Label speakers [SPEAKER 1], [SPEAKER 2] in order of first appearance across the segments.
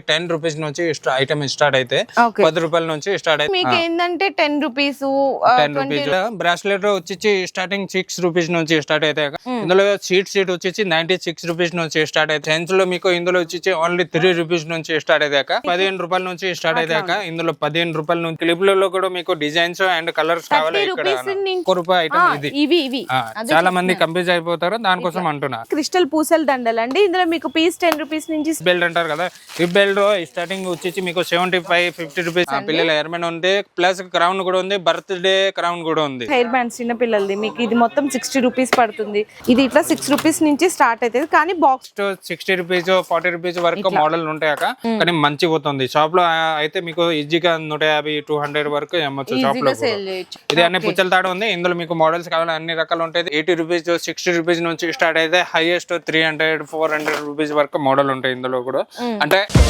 [SPEAKER 1] Ten rupees నుంచి item start అయితే పది రూపాయల నుంచి స్టార్ట్ అయితే
[SPEAKER 2] మీకు ఏంటంటే ten rupees
[SPEAKER 1] ten rupees. Bracelet వచ్చి స్టార్టింగ్ సిక్స్ రూపీస్ నుంచి స్టార్ట్ అయితే ఇందులో సీట్ సీట్ వచ్చి నైన్టీ సిక్స్ రూపీస్ నుంచి స్టార్ట్ అయితే చైన్స్లో మీకు ఇందులో వచ్చి ఓన్లీ త్రీ రూపీస్ నుంచి స్టార్ట్ అయితే పదిహేను రూపాయల నుంచి స్టార్ట్ అయితే ఇందులో పదిహేను రూపాయల నుంచి క్లిప్లలో కూడా మీకు డిజైన్స్ అండ్ కలర్స్ కావాలి ఇక్కడ. ఒక్క రూపాయి ఐటమ్ ఇది.
[SPEAKER 2] ఇవి ఇవి.
[SPEAKER 1] ఆ, చాలా మంది కంప్యూజ్ అయిపోతారు దానికోసం అంటున్నా
[SPEAKER 2] క్రిస్టల్ పూసల దండలు అండి ఇందులో మీకు పీస్ టెన్ రూపీస్ నుంచి
[SPEAKER 1] బెల్ట్ అంటారు కదా బెల్ట్ స్టార్టింగ్ వచ్చేసి మీకు సెవెంటీ ఫైవ్ ఫిఫ్టీ రూపీస్ పిల్లల ఎయిర్మెన్ ఉంది ప్లస్ క్రౌన్ కూడా ఉంది బర్త్డే క్రౌన్ కూడా ఉంది.
[SPEAKER 2] హెయిర్ బ్యాండ్స్ చిన్న పిల్లలది మీకు ఇది మొత్తం సిక్స్టీ రూపీస్ పడుతుంది. ఇది ఇట్లా సిక్స్ రూపీస్ నుంచి స్టార్ట్ అవుతుంది కానీ box
[SPEAKER 1] sixty rupees forty rupees వరకు మోడల్ ఉంటాయాక కానీ మంచి పోతుంది. షాప్లో అయితే మీకు ఈజీగా నూట యాభై టూ హండ్రెడ్ వరకు అమ్మొచ్చు
[SPEAKER 2] షాప్లో
[SPEAKER 1] ఇది అన్ని పుచ్చల తాడు ఉంది ఇందులో మీకు మోడల్స్ కావాలి అన్ని రకాలు ఉంటాయి. ఎయిటీ రూపీస్ సిక్స్టీ రూపీస్ నుంచి స్టార్ట్ అయితే highest three hundred four hundred rupees వరకు మోడల్ ఉంటాయి ఇందులో కూడా. అంటే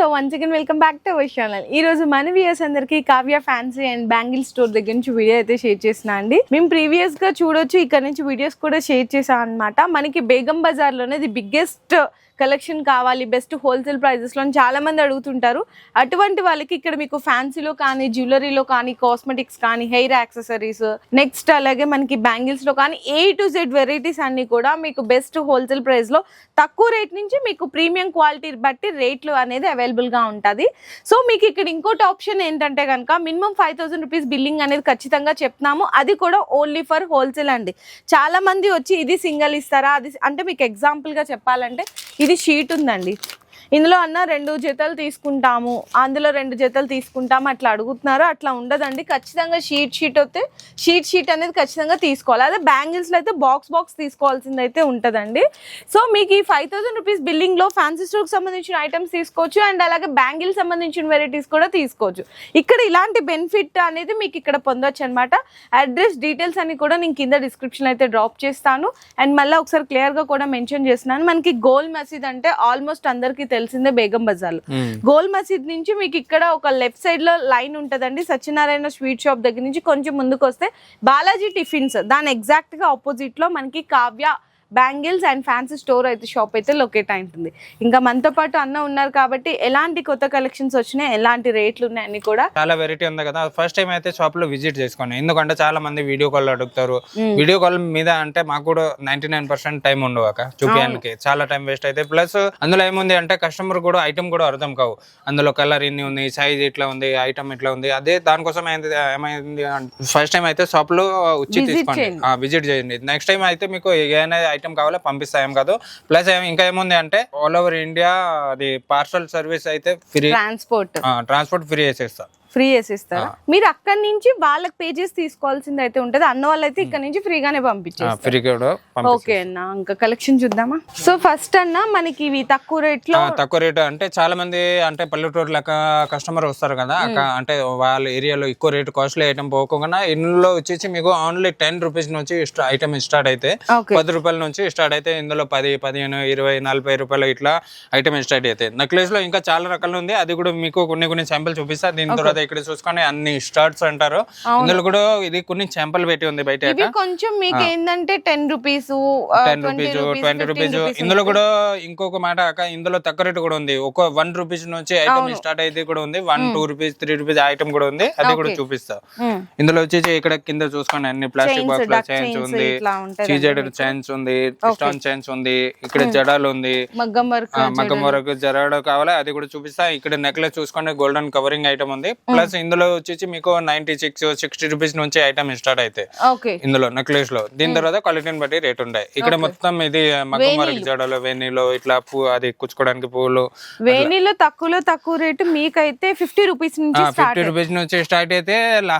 [SPEAKER 2] so once again welcome back to our channel ఈ రోజు మన వ్యూయర్స్ అందరికి Kavya fancy and bangle store దగ్గర నుంచి వీడియో అయితే షేర్ చేసిన అండి. మేము ప్రీవియస్గా చూడొచ్చు ఇక్కడ నుంచి వీడియోస్ కూడా షేర్ చేసాం అనమాట మనకి బేగం బజార్లోనే ది బిగ్గెస్ట్ కలెక్షన్ కావాలి బెస్ట్ హోల్సేల్ ప్రైజెస్లో చాలా మంది అడుగుతుంటారు. అటువంటి వాళ్ళకి ఇక్కడ మీకు ఫ్యాన్సీలో కానీ జ్యువెలరీలో కానీ కాస్మెటిక్స్ కానీ హెయిర్ యాక్సెసరీస్ నెక్స్ట్ అలాగే మనకి బ్యాంగిల్స్లో కానీ ఏ టు జెడ్ వెరైటీస్ అన్ని కూడా మీకు బెస్ట్ హోల్సేల్ ప్రైస్లో తక్కువ రేట్ నుంచి మీకు ప్రీమియం క్వాలిటీ బట్టి రేట్లు అనేది అవైలబుల్ అవైలబుల్గా ఉంటుంది. సో మీకు ఇక్కడ ఇంకోటి ఆప్షన్ ఏంటంటే కనుక minimum five thousand rupees billing అనేది ఖచ్చితంగా చెప్తున్నాము. అది కూడా ఓన్లీ ఫర్ హోల్సేల్ అండి. చాలామంది వచ్చి ఇది సింగిల్ ఇస్తారా? అది అంటే మీకు ఎగ్జాంపుల్గా చెప్పాలంటే ఇది షీట్ ఉందండి. ఇందులో అన్న రెండు జతలు తీసుకుంటాము అందులో రెండు జతలు తీసుకుంటాము అట్లా అడుగుతున్నారు అట్లా ఉండదండి. ఖచ్చితంగా షీట్ షీట్ వస్తే షీట్ షీట్ అనేది ఖచ్చితంగా తీసుకోవాలి. అదే బ్యాంగిల్స్లో అయితే బాక్స్ బాక్స్ తీసుకోవాల్సింది అయితే ఉంటుందండి. సో మీకు ఈ ఫైవ్ థౌసండ్ రూపీస్ బిల్లింగ్లో ఫ్యాన్సీ స్టోర్కి సంబంధించిన ఐటమ్స్ తీసుకోవచ్చు అండ్ అలాగే బ్యాంగిల్ సంబంధించిన వెరైటీస్ కూడా తీసుకోవచ్చు. ఇక్కడ ఇలాంటి బెనిఫిట్ అనేది మీకు ఇక్కడ పొందొచ్చు అనమాట అడ్రస్ డీటెయిల్స్ అన్ని కూడా నేను కింద డిస్క్రిప్షన్ అయితే డ్రాప్ చేస్తాను. అండ్ మళ్ళీ ఒకసారి క్లియర్గా కూడా మెన్షన్ చేస్తున్నాను. మనకి గోల్ మసీద్ అంటే ఆల్మోస్ట్ అందరికీ తెలిసిందే బేగం బజార్లో. గోల్ మసీద్ నుంచి మీకు ఇక్కడ ఒక లెఫ్ట్ సైడ్లో లైన్ ఉంటదండి. సత్యనారాయణ స్వీట్ షాప్ దగ్గర నుంచి కొంచెం ముందుకు వస్తే బాలాజీ టిఫిన్స్. దాని ఎగ్జాక్ట్గా ఆపోజిట్లో మనకి Kavya bangles and fancy store అయితే షాప్ అయితే లొకేట్ అయి ఉంటుంది. ఇంకా మనతో పాటు అన్న ఉన్నారు కాబట్టి ఎలాంటి కొత్త కలెక్షన్స్ వచ్చినాయి ఎలాంటి రేట్లు ఉన్నాయి అన్ని కూడా
[SPEAKER 1] చాలా వెరైటీ ఉంది కదా. ఫస్ట్ టైం అయితే షాప్లో విజిట్ చేసుకోండి ఎందుకంటే చాలా మంది వీడియో కాల్ అడుగుతారు. వీడియో కాల్ మీద అంటే మాకు కూడా నైన్టీ నైన్ పర్సెంట్ టైం ఉండవు అక్క చూపించడానికి చాలా టైం వేస్ట్ అయితే. ప్లస్ అందులో ఏముంది అంటే కస్టమర్ కూడా ఐటమ్ కూడా అర్థం కావు. అందులో కలర్ ఇన్ని ఉంది సైజ్ ఇట్లా ఉంది ఐటమ్ ఇట్లా ఉంది. అదే దానికోసం ఏమైంది ఫస్ట్ టైం అయితే షాప్లో వచ్చి తీసుకోండి. విజిట్ చేయండి. నెక్స్ట్ టైం అయితే మీకు ఏదైనా ఐటమ్ కావాలో పంపిస్తాం కాదు. ప్లస్ ఇంకా ఏముంది అంటే ఆల్ ఓవర్ ఇండియా అది పార్సల్ సర్వీస్ అయితే ఫ్రీ
[SPEAKER 2] ట్రాన్స్పోర్ట్
[SPEAKER 1] ట్రాన్స్పోర్ట్ ఫ్రీ చేసేస్తా.
[SPEAKER 2] ఫ్రీ చేసిస్తారా? మీరు అక్కడి నుంచి వాళ్ళకి పే చేసి తీసుకోవాల్సింది అయితే ఉంటది. అన్న వాళ్ళు అయితే ఇక్కడ నుంచి ఫ్రీగానే
[SPEAKER 1] పంపిస్తా.
[SPEAKER 2] ఓకే అన్న ఇంకా కలెక్షన్ చూద్దామా? సో ఫస్ట్ అన్న మనకి ఇవి తక్కువ
[SPEAKER 1] రేట్లో తక్కువ రేటు అంటే చాలా మంది అంటే పల్లెటూరు లెక్క కస్టమర్ వస్తారు కదా అంటే వాళ్ళ ఏరియాలో ఎక్కువ రేటు కాస్ట్లీ ఐటమ్ పోకుండా ఇందులో వచ్చేసి మీకు ఓన్లీ టెన్ రూపీస్ నుంచి ఐటమ్ స్టార్ట్ అయితే పది రూపాయల నుంచి స్టార్ట్ అయితే ఇందులో పది పదిహేను ఇరవై నలభై రూపాయలు ఇట్లా ఐటమ్ స్టార్ట్ అవుతాయి నెక్లెస్లో ఇంకా చాలా రకాలు ఉంది. అది కూడా మీకు కొన్ని కొన్ని శాంపుల్ చూపిస్తా. దీని తర్వాత ఇక్కడ చూసుకొని అన్ని స్టార్ట్స్ అంటారు. ఇందులో కూడా ఇది కొన్ని శాంపుల్ పెట్టి ఉంది బయట
[SPEAKER 2] కొంచెం మీకు ఏంటంటే ten rupees
[SPEAKER 1] ten rupees twenty rupees ఇందులో కూడా ఇంకొక మాట అక్క ఇందులో తక్కువ రేటు కూడా ఉంది. ఒక వన్ రూపీస్ నుంచి ఐటమ్ స్టార్ట్ అయితే కూడా ఉంది. One two rupees three rupees item కూడా ఉంది. అది కూడా చూపిస్తా. ఇందులో వచ్చేసి ఇక్కడ కింద చూసుకోండి అన్ని. ప్లాస్టిక్
[SPEAKER 2] బాక్స్లో
[SPEAKER 1] చైన్స్ ఉంది.
[SPEAKER 2] ఇట్లా ఉంటది
[SPEAKER 1] చీజెడ్ చైన్స్ ఉంది. స్టోన్ చైన్స్ ఉంది. ఇక్కడ జడాలు ఉంది.
[SPEAKER 2] మగ్గం వర్క్
[SPEAKER 1] ఆ, మగ్గం వరకు జరాడు కావాలి? అది కూడా చూపిస్తా. ఇక్కడ నెక్లెస్ చూసుకోండి. గోల్డెన్ కవరింగ్ ఐటమ్ ఉంది. ప్లస్ ఇందులో వచ్చేసి మీకు నైన్టీ సిక్స్ సిక్స్టీ రూపీస్ నుంచి ఐటమ్ స్టార్ట్ అయితే. ఇందులో నెక్లెస్లో దీని తర్వాత క్వాలిటీని బట్టి రేట్ ఉంటాయి. ఇక్కడ మొత్తం ఇది మగ్గం వర్క్ జడలు వెన్నీలో ఇట్లా పూ అది కుచ్చుకోవడానికి పూలు
[SPEAKER 2] వేణిలో తక్కువలో తక్కువ రేటు మీకైతే ఫిఫ్టీ రూపీస్ నుంచి స్టార్ట్
[SPEAKER 1] ఫిఫ్టీ రూపీస్ నుంచి స్టార్ట్ అయితే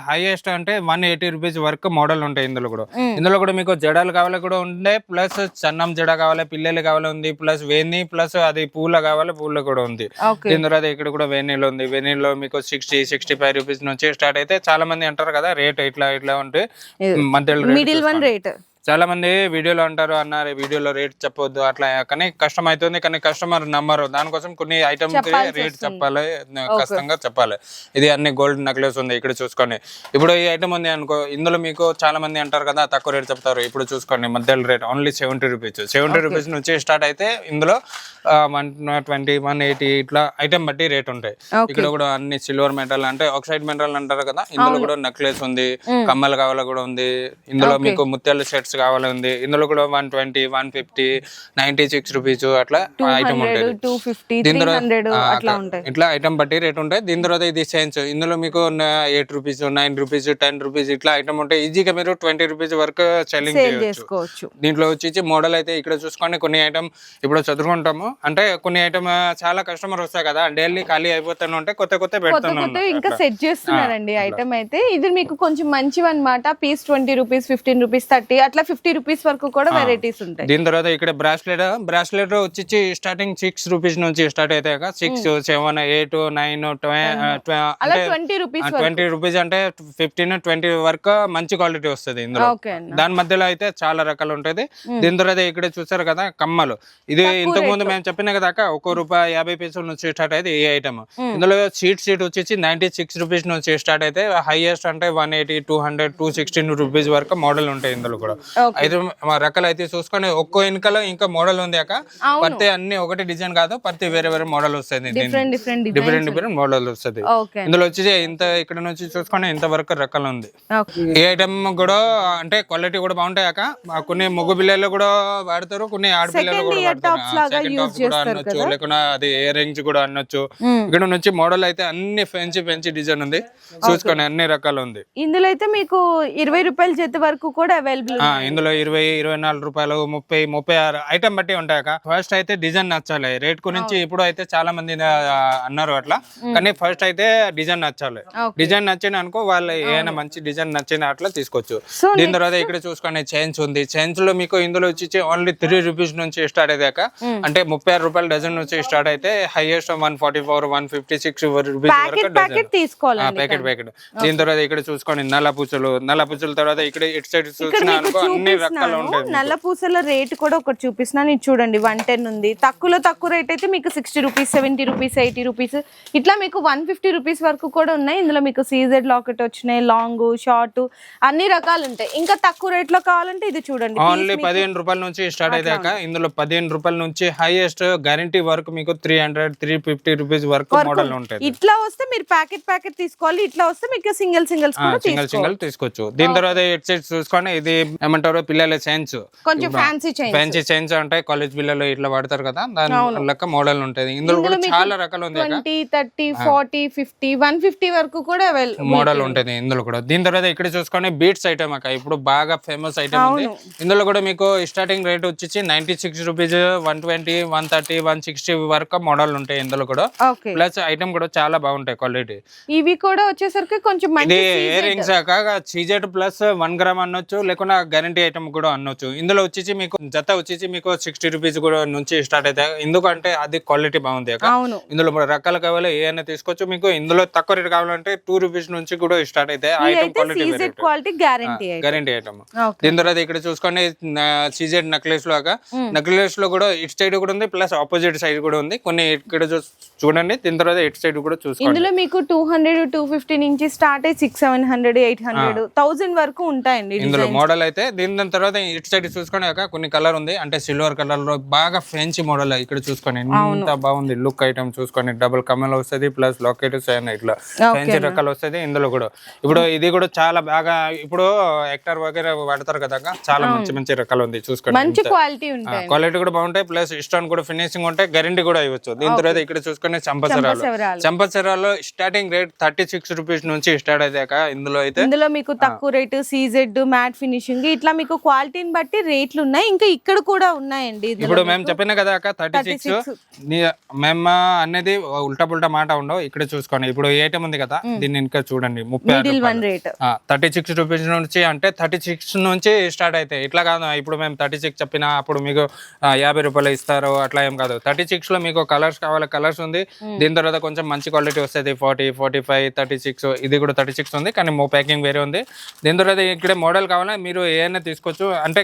[SPEAKER 1] హైయెస్ట్ అంటే వన్ ఎయిటీ రూపీస్ వరకు మోడల్ ఉంటాయి ఇందులో కూడా. ఇందులో కూడా మీకు జడలు కావాలి కూడా ఉండే ప్లస్ చన్నం జడ కావాలి పిల్లలు కావాలి ఉంది ప్లస్ వేణి ప్లస్ అది పూల కావాలి పూల కూడా ఉంది. దీని తర్వాత ఇక్కడ కూడా వెనీలో ఉంది. వెనీలో మీకు సిక్స్టీ సిక్స్టీ ఫైవ్ రూపీస్ నుంచి స్టార్ట్ అయితే చాలా మంది అంటారు కదా రేట్ ఇట్లా ఇట్లా ఉంటే మధ్యలో
[SPEAKER 2] మిడిల్ వన్ రేట్
[SPEAKER 1] చాలా మంది వీడియోలో అంటారు అన్నారు వీడియోలో రేట్ చెప్పొద్దు. అట్లా కానీ కష్టం అవుతుంది కానీ కస్టమర్ నమ్మరు. దానికోసం కొన్ని ఐటమ్ రేట్. చెప్పాలి ఖచ్చితంగా చెప్పాలి. ఇది అన్ని గోల్డ్ నెక్లెస్ ఉంది ఇక్కడ చూసుకోండి. ఇప్పుడు ఈ ఐటమ్ ఉంది అనుకో ఇందులో మీకు చాలా మంది అంటారు కదా తక్కువ రేట్ చెప్తారు. ఇప్పుడు చూసుకోండి మధ్యలో rate only seventy rupees seventy rupees నుంచి స్టార్ట్ అయితే ఇందులో వన్ ట్వంటీ వన్ ఎయిటీ ఇట్లా ఐటమ్ బట్టి రేట్ ఉంటాయి. ఇక్కడ కూడా అన్ని సిల్వర్ మెటల్ అంటే ఆక్సైడ్ మెటల్ అంటారు కదా ఇందులో కూడా నెక్లెస్ ఉంది కమ్మలు కావాలి కూడా ఉంది. ఇందులో మీకు ముత్యాల షర్ట్స్ కావాలి ఉంది ఇందులో కూడా one twenty one fifty ninety six rupees అట్లా ఐటమ్ ఉంటుంది. దీని తర్వాత
[SPEAKER 2] ఉంటాయి.
[SPEAKER 1] ఇట్లా ఐటమ్ బట్టి రేట్ ఉంటాయి. దీని తర్వాత ఇది చైన్స్ ఇందులో మీకు eight rupees nine rupees ten rupees ఇట్లా ఐటమ్ ఉంటాయి ఈజీగా మీరు ట్వంటీ రూపీస్ వరకు సెల్లింగ్
[SPEAKER 2] చేసుకోవచ్చు.
[SPEAKER 1] దీంట్లో వచ్చి మోడల్ అయితే ఇక్కడ చూసుకోండి. కొన్ని ఐటమ్ ఇప్పుడు చదువుకుంటాము. అంటే కొన్ని ఐటమ్ చాలా కస్టమర్ వస్తాయి కదా. డైలీ ఖాళీ అయిపోతాను అంటే కొత్త కొత్త
[SPEAKER 2] కొత్త
[SPEAKER 1] పెడతాను
[SPEAKER 2] కొత్త ఇంకా సెట్ చేస్తున్నారండి ఐటమ్ అయితే. ఇది మీకు కొంచెం మంచివి అనమాట piece twenty rupees fifteen rupees thirty అట్లా ఫిఫ్టీ రూపీస్ వరకు కూడా వెరైటీస్ ఉంటాయి.
[SPEAKER 1] దీని తర్వాత ఇక్కడ బ్రాస్లెట్ బ్రాస్లెట్ వచ్చి స్టార్టింగ్ సిక్స్ రూపీస్ నుంచి స్టార్ట్ అయితే six seven eight nine
[SPEAKER 2] twenty rupees
[SPEAKER 1] twenty rupees అంటే ఫిఫ్టీన్ ట్వంటీ వరకు. మంచి క్వాలిటీ వస్తుంది ఇందులో. దాని మధ్యలో అయితే చాలా రకాలు ఉంటది. దీని తర్వాత ఇక్కడ చూసారు కదా కమ్మలు. ఇది ఇంతకు ముందు మేము చెప్పిన కదా ఒక్కో రూపాయి యాభై పైసల నుంచి స్టార్ట్ అయితే ఈ ఐటమ్ ఇందులో సీట్ సీట్ వచ్చేసి నైన్టీ సిక్స్ రూపీస్ నుంచి స్టార్ట్ అయితే హైయెస్ట్ అంటే one eighty two hundred two sixteen rupees వరకు మోడల్ ఉంటాయి ఇందులో కూడా. మా రకాలు అయితే చూసుకొని ఒక్కో వెనకలో ఇంకా మోడల్ ఉంది అక్క. ప్రతి అన్ని ఒకటి డిజైన్ కాదు ప్రతి వేరే వేరే మోడల్ వస్తుంది
[SPEAKER 2] డిఫరెంట్ డిఫరెంట్
[SPEAKER 1] మోడల్ వస్తుంది. ఇందులో వచ్చి ఇంత ఇక్కడ నుంచి చూసుకొని ఇంత వరకు రకాలు ఉంది. ఈ ఐటమ్ కూడా అంటే క్వాలిటీ కూడా బాగుంటాయి అక్క. కొన్ని మగ పిల్లలు కూడా వాడతారు కొన్ని ఆడపిల్లలు కూడా అనొచ్చు లేకుండా అది ఇయర్ రింగ్స్ కూడా అనొచ్చు. ఇక్కడ నుంచి మోడల్ అయితే అన్ని ఫెన్సీ ఫెన్సీ డిజైన్ ఉంది. చూసుకొని అన్ని రకాలు ఉంది.
[SPEAKER 2] ఇందులో అయితే మీకు ఇరవై రూపాయల చేతి వరకు కూడా అవైలబుల్
[SPEAKER 1] ఇందులో ఇరవై ఇరవై నాలుగు రూపాయలు ముప్పై ముప్పై ఆరు ఐటమ్ బట్టి ఉంటాయి ఫస్ట్ అయితే డిజైన్ నచ్చాలి. రేట్ గురించి ఇప్పుడు అయితే చాలా మంది అన్నారు అట్లా. కానీ ఫస్ట్ అయితే డిజైన్ నచ్చాలి. డిజైన్ నచ్చిన అనుకో వాళ్ళు ఏమైనా మంచి డిజైన్ నచ్చిన అట్లా తీసుకోవచ్చు. దీని తర్వాత ఇక్కడ చూసుకోండి చైన్స్ ఉంది. చైన్స్లో మీకు ఇందులో వచ్చి ఓన్లీ త్రీ రూపీస్ నుంచి స్టార్ట్ అయ్యాక అంటే ముప్పై ఆరు రూపాయల డజన్ నుంచి స్టార్ట్ అయితే highest one forty four one fifty six rupees వరకు
[SPEAKER 2] ప్యాకెట్ ప్యాకెట్
[SPEAKER 1] దీని తర్వాత ఇక్కడ చూసుకోండి నల్ల పూసలు నల్ల పూసల తర్వాత ఇక్కడ ఇటు సైడ్ చూసిన అనుకో
[SPEAKER 2] చూపిస్తున్నాను.
[SPEAKER 1] ఉంటాయి
[SPEAKER 2] నల్ల పూసల రేట్ కూడా ఒకటి చూపిస్తున్నాను. ఇది చూడండి వన్ టెన్ ఉంది. తక్కువలో తక్కువ రేట్ అయితే మీకు sixty rupees seventy rupees eighty rupees. ఇట్లా మీకు వన్ ఫిఫ్టీ రూపీస్ వరకు కూడా ఉన్నాయి. ఇందులో మీకు సీజెడ్ లాకెట్ వచ్చినాయి లాంగ్ షార్ట్ అన్ని రకాలు ఉంటాయి. ఇంకా తక్కువ రేట్లో కావాలంటే ఇది చూడండి.
[SPEAKER 1] ఓన్లీ పదిహేను రూపాయల నుంచి స్టార్ట్ అయ్యాక ఇందులో పదిహేను రూపాయల నుంచి హైయెస్ట్ గ్యారంటీ వరకు మీకు three hundred three fifty rupees వరకు మోడల్ ఉంటుంది
[SPEAKER 2] ఇట్లా వస్తే మీరు ప్యాకెట్ ప్యాకెట్ తీసుకోవాలి. ఇట్లా వస్తే మీకు సింగిల్ సింగిల్స్
[SPEAKER 1] సింగల్
[SPEAKER 2] తీసుకోవాలి
[SPEAKER 1] సింగల్ తీసుకోవచ్చు. దీని తర్వాత ఇటు సైడ్ చూసుకోండి ఇది ఏమంటారు? పిల్లల సైన్స్
[SPEAKER 2] కొంచెం ఫ్యాన్సీ చైన్
[SPEAKER 1] ఫ్యాన్సీ చైన్స్ ఉంటాయి. కాలేజ్ పిల్లలు ఇట్లా వాడతారు కదా? దాని లెక్క మోడల్ ఉంటుంది. ఇందులో కూడా చాలా రకాలు ఉంది
[SPEAKER 2] twenty thirty forty fifty one fifty వరకు కూడా
[SPEAKER 1] మోడల్ ఉంటుంది ఇందులో కూడా. దీని తర్వాత ఇక్కడ చూసుకొని బీట్స్ ఐటమ్ అక్క. ఇప్పుడు బాగా ఫేమస్ ఐటమ్ ఉంది. ఇందులో కూడా మీకు స్టార్టింగ్ రేట్ వచ్చేసి ninety six rupees one twenty one thirty one sixty వరకు మోడల్ ఉంటాయి ఇందులో కూడా. ప్లస్ ఐటమ్ కూడా చాలా బాగుంటాయి క్వాలిటీ
[SPEAKER 2] ఇవి కూడా వచ్చేసరికి కొంచెం
[SPEAKER 1] ఇయర్ రింగ్స్ కాక సీజెడ్ ప్లస్ వన్ గ్రామ్ అనొచ్చు. లేకుండా గ్యారంటీ ఐటమ్ కూడా అనొచ్చు ఇందులో వచ్చేసి మీకు జత వచ్చేసి మీకు సిక్స్టీ రూపీస్ కూడా నుంచి స్టార్ట్ అవుతాయి ఎందుకంటే అది క్వాలిటీ బాగుంది ఇందులో మూడు రకాలు కావాలి ఏమైనా తీసుకోవచ్చు. మీకు ఇందులో తక్కువ రేట్ కావాలంటే టూ రూపీస్ నుంచి కూడా స్టార్ట్ అయితే ఐటమ్ క్వాలిటీ
[SPEAKER 2] గ్యారంటీ
[SPEAKER 1] ఐటమ్ దీని తర్వాత ఇక్కడ చూసుకోండి సీజెడ్ నెక్లెస్ లాగా నెక్లెస్లో కూడా ఇటు సైడ్ కూడా ఉంది ప్లస్ ఆపోజిట్ సైడ్ కూడా ఉంది. కొన్ని ఇక్కడ చూడండి దీని తర్వాత ఇటు సైడ్ కూడా చూసుకోండి.
[SPEAKER 2] ఇందులో మీకు టూ హండ్రెడ్ టూ ఫిఫ్టీ నుంచి స్టార్ట్ అయ్యి six seven hundred eight hundred thousand వరకు ఉంటాయండి
[SPEAKER 1] ఇందులో మోడల్ అయితే దీని తర్వాత ఇటు సైడ్ చూసుకొని కొన్ని కలర్ ఉంది. అంటే సిల్వర్ కలర్లో బాగా ఫ్రెంచ్ మోడల్ ఇక్కడ చూసుకోండి ఎంత బాగుంది లుక్ ఐటమ్ చూసుకోండి డబుల్ కమల్ వస్తుంది ప్లస్ లాకెట్ ఇట్లా. ఫ్రెంచ్ రకాలు వస్తుంది ఇందులో కూడా. ఇప్పుడు ఇది కూడా చాలా బాగా ఇప్పుడు యాక్టర్ వగేరా వాడతారు కదా చాలా మంచి మంచి రకాలు ఉంది చూసుకోండి
[SPEAKER 2] మంచి క్వాలిటీ ఉంటాయి.
[SPEAKER 1] క్వాలిటీ కూడా బాగుంటాయి ప్లస్ ఇష్టం కూడా ఫినిషింగ్ ఉంటాయి గ్యారంటీ కూడా ఇవ్వచ్చు. దీని తర్వాత ఇక్కడ చూసుకునే చంపసరాలు. చంపసరాల్లో starting rate thirty six rupees నుంచి స్టార్ట్ అయ్యాక ఇందులో అయితే
[SPEAKER 2] ఇందులో మీకు తక్కువ రేటు సీజెడ్ మ్యాట్ ఫినిషింగ్ ఇట్లా మీకు క్వాలిటీని బట్టి రేట్లు ఉన్నాయి. ఇంకా ఇక్కడ కూడా ఉన్నాయండి
[SPEAKER 1] ఇప్పుడు మేము చెప్పిన కదా అక్క థర్టీ సిక్స్. మేము అనేది ఉల్టా పుల్టా మాట ఉండవు. ఇక్కడ చూసుకోండి. ఇప్పుడు ఏ ఐటమ్ ఉంది కదా దీన్ని ఇంకా చూడండి. ముప్పై థర్టీ సిక్స్ రూపీస్ నుంచి అంటే థర్టీ సిక్స్ నుంచి స్టార్ట్ అవుతాయి ఇట్లా కాదు. ఇప్పుడు మేము థర్టీ సిక్స్ చెప్పిన అప్పుడు మీకు యాభై రూపాయలు ఇస్తారు. అట్లా ఏం కాదు. థర్టీ సిక్స్లో మీకు కలర్స్ కావాలి కలర్స్ ఉంది. దీని తర్వాత కొంచెం మంచి క్వాలిటీ వస్తుంది. Forty forty five thirty six. ఇది కూడా థర్టీ సిక్స్ ఉంది కానీ మో ప్యాకింగ్ వేరే ఉంది. దీని తర్వాత ఇక్కడ మోడల్ కావాలా? మీరు ఏ అయినా తీసుకోవచ్చు. అంటే